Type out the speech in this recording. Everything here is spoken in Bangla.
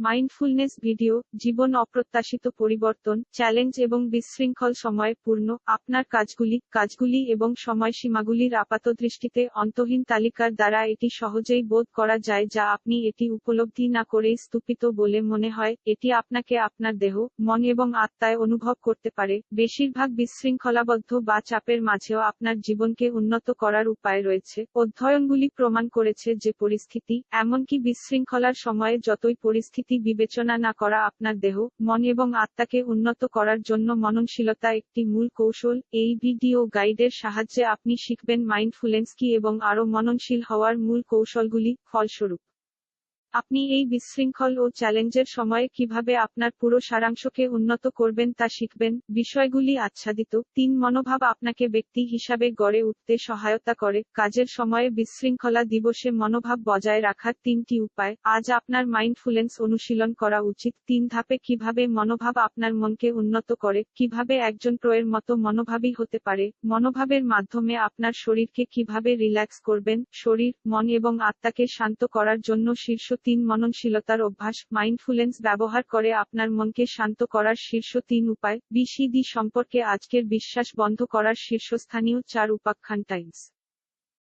মাইন্ডফুলনেস ভিডিও জীবন অপ্রত্যাশিত পরিবর্তন চ্যালেঞ্জ এবং বিশৃঙ্খল সময়ে পূর্ণ, আপনার কাজগুলি কাজগুলি এবং সময়সীমাগুলির আপাতদৃষ্টিতে অন্তহীন তালিকার দ্বারা এটি সহজেই বোধ করা যায় যা আপনি এটি উপলব্ধি না করেই স্তূপিত বলে মনে হয়, এটি আপনাকে আপনার দেহ, মন এবং আত্মায় অনুভব করতে পারে, বেশিরভাগ বিশৃঙ্খলাবদ্ধ বা চাপের মাঝেও আপনার জীবনকে উন্নত করার উপায় রয়েছে, অধ্যয়নগুলি প্রমাণ করেছে যে পরিস্থিতি, এমনকি বিশৃঙ্খলার সময়ে যতই পরিস্থিতি বিবেচনা না করা আপনার দেহ, মন এবং আত্মাকে উন্নত করার জন্য মননশীলতা একটি মূল কৌশল। এই ভিডিও গাইডের সাহায্যে আপনি শিখবেন মাইন্ডফুলেন্স কি এবং আরও মননশীল হওয়ার মূল কৌশলগুলি। ফলস্বরূপ আপনি এই বিশৃঙ্খল ও চ্যালেঞ্জের সময়ে কীভাবে আপনার পুরো সারাংশকে উন্নত করবেন তা শিখবেন, বিষয়গুলি আচ্ছাদিত, তিন মনোভাব আপনাকে ব্যক্তি হিসাবে গড়ে উঠতে সহায়তা করে, কাজের সময়ে বিশৃঙ্খলা দিবসে মনোভাব বজায় রাখার তিনটি উপায়, আজ আপনার মাইন্ডফুলেন্স অনুশীলন করা উচিত, তিন ধাপে কীভাবে মনোভাব আপনার মনকে উন্নত করে, কীভাবে একজন প্রয়ের মতো মনোভাবী হতে পারে, মনোভাবের মাধ্যমে আপনার শরীরকে কীভাবে রিল্যাক্স করবেন, শরীর, মন এবং আত্মাকে শান্ত করার জন্য শীর্ষ তিন মননশীলতার অভ্যাস মাইন্ডফুলেন্স ব্যবহার করে আপনার মনকে শান্ত করার শীর্ষ তিন উপায় বিসিডি সম্পর্কে আজকের বিশ্বাস বন্ধ করার শীর্ষস্থানীয় চার উপাখ্যান টাইমস